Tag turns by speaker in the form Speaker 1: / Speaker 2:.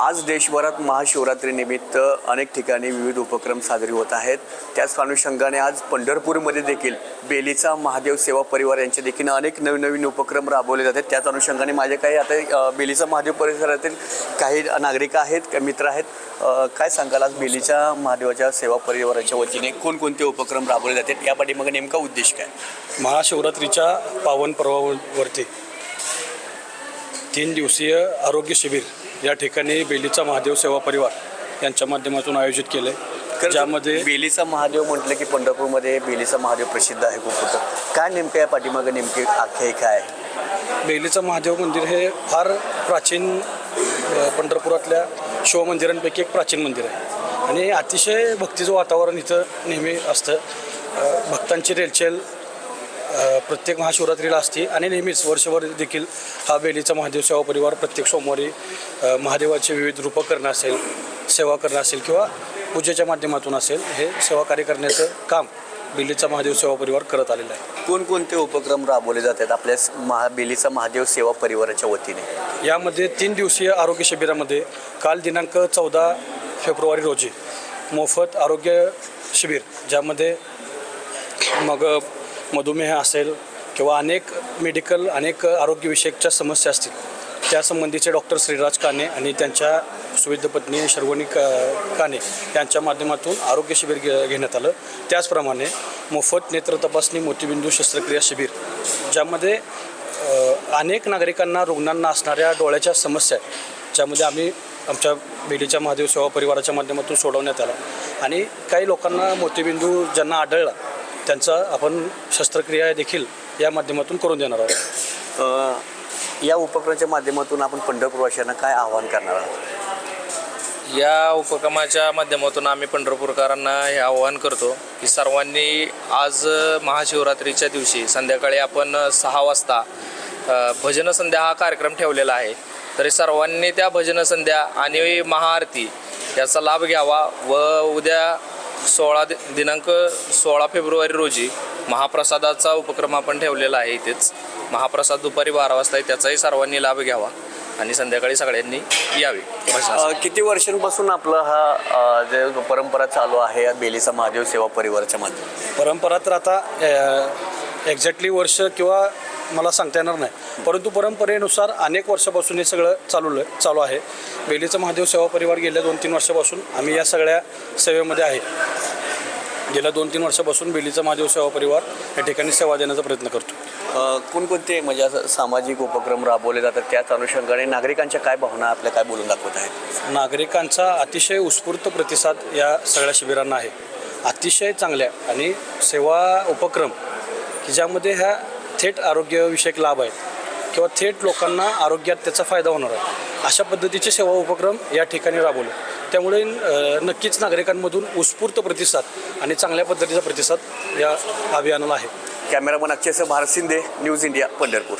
Speaker 1: आज देशभरात महाशिवरात्रीनिमित्त अनेक ठिकाणी विविध उपक्रम साजरे होत आहेत. त्याच अनुषंगाने आज पंढरपूरमध्ये देखील बेलीचा महादेव सेवा परिवार यांच्या देखील अनेक नवीन नवीन उपक्रम राबवले जातात त्याच अनुषंगाने माझे काही आता बेलीचा महादेव परिसरातील काही नागरिक आहेत काही मित्र आहेत. काय सांगाल आज बेलीच्या महादेवाच्या सेवा परिवाराच्या वतीने कोणकोणते उपक्रम राबवले जातात या पाठीमागे नेमका उद्देश काय?
Speaker 2: महाशिवरात्रीच्या पावन पर्वावरती तीन दिवसीय आरोग्य शिबिर या ठिकाणी बेलीचा महादेव सेवा परिवार यांच्या माध्यमातून आयोजित केलं आहे ज्यामध्ये
Speaker 1: बेलीचा महादेव म्हटलं की पंढरपूरमध्ये बेलीचा महादेव प्रसिद्ध आहे खूप होतं काय नेमकं या पाठीमागे नेमकी आख्यायिका आहे?
Speaker 2: बेलीचं महादेव मंदिर हे फार प्राचीन पंढरपुरातल्या शिवमंदिरांपैकी एक प्राचीन मंदिर आहे. आणि अतिशय भक्तीचं वातावरण इथं नेहमी असतं. भक्तांची रेलचेल प्रत्येक महाशिवरात्रीला असते आणि नेहमीच वर्षभर देखील हा बेलीचा महादेव सेवा परिवार प्रत्येक सोमवारी महादेवाचे विविध रूपं करणं असेल सेवा करणं असेल किंवा पूजेच्या माध्यमातून असेल हे सेवा कार्य करण्याचं काम बेलीचा महादेव सेवा परिवार करत आलेला आहे.
Speaker 1: कोणकोणते उपक्रम राबवले जातात आपल्या स- महा बेलीचा महादेव सेवा परिवाराच्या वतीने?
Speaker 2: यामध्ये तीन दिवसीय आरोग्य शिबिरामध्ये काल दिनांक चौदा फेब्रुवारी रोजी मोफत आरोग्य शिबिर ज्यामध्ये मग मधुमेह असेल किंवा अनेक मेडिकल अनेक आरोग्यविषयकच्या समस्या असतील त्यासंबंधीचे डॉक्टर श्रीराज काने आणि त्यांच्या सुविध पत्नी शर्वणी का काने यांच्या माध्यमातून आरोग्य शिबिर घे घेण्यात आलं. त्याचप्रमाणे मोफत नेत्र तपासणी मोतीबिंदू शस्त्रक्रिया शिबिर ज्यामध्ये अनेक नागरिकांना रुग्णांना असणाऱ्या डोळ्याच्या समस्या आहेत ज्यामध्ये आम्ही आमच्या बेलीच्या महादेव सेवा परिवाराच्या माध्यमातून सोडवण्यात आला. आणि काही लोकांना मोतीबिंदू ज्यांना आढळला त्यांचा आपण शस्त्रक्रिया देखील या माध्यमातून करून देणार आहोत.
Speaker 1: या उपक्रमाच्या माध्यमातून आपण पंढरपूरवासियांना काय आवाहन करणार आहोत?
Speaker 3: या उपक्रमाच्या माध्यमातून आम्ही पंढरपूरकरांना हे आवाहन करतो की सर्वांनी आज महाशिवरात्रीच्या दिवशी संध्याकाळी आपण सहा वाजता भजन संध्या हा कार्यक्रम ठेवलेला आहे. तरी सर्वांनी त्या भजन संध्या आणि महाआरती याचा लाभ घ्यावा व उद्या सोळा दि दिनांक सोळा फेब्रुवारी रोजी महाप्रसादाचा उपक्रम आपण ठेवलेला आहे इथेच. महाप्रसाद दुपारी बारा वाजता आहे त्याचाही सर्वांनी लाभ घ्यावा आणि संध्याकाळी सगळ्यांनी यावे.
Speaker 1: अ, किती वर्षांपासून आपलं हा अ, जे परंपरा चालू आहे या बेलीचा महादेव सेवा परिवाराच्या माध्यमातून?
Speaker 2: परंपरा तर आता एक्झॅक्टली वर्ष किंवा मला सांगता येणार नाही. परंतु परंपरेनुसार अनेक वर्षापासून हे सगळं चालू चालू आहे. बेलीचं महादेव सेवा परिवार गेल्या दोन तीन वर्षापासून आम्ही या सगळ्या सेवेमध्ये आहे. गेल्या दोन तीन वर्षापासून बेलीचा महादेव सेवा परिवार या ठिकाणी सेवा देण्याचा प्रयत्न करतो.
Speaker 1: कोणकोणते म्हणजे असं सामाजिक उपक्रम राबवले जातात? त्याच अनुषंगाने नागरिकांच्या काय भावना आपल्या काय बोलून दाखवत आहेत?
Speaker 2: नागरिकांचा अतिशय उत्स्फूर्त प्रतिसाद या सगळ्या शिबिरांना आहे. अतिशय चांगल्या आणि सेवा उपक्रम की ज्यामध्ये ह्या थेट आरोग्यविषयक लाभ आहेत किंवा थेट लोकांना आरोग्यात त्याचा फायदा होणार आहे. अशा पद्धतीचे सेवा उपक्रम या ठिकाणी राबवले. त्यामुळे नक्कीच नागरिकांमधून उत्स्फूर्त प्रतिसाद आणि चांगल्या पद्धतीचा प्रतिसाद या अभियानाला आहे.
Speaker 1: Cameraman Akshay Bharat Shinde news India Pandharpur.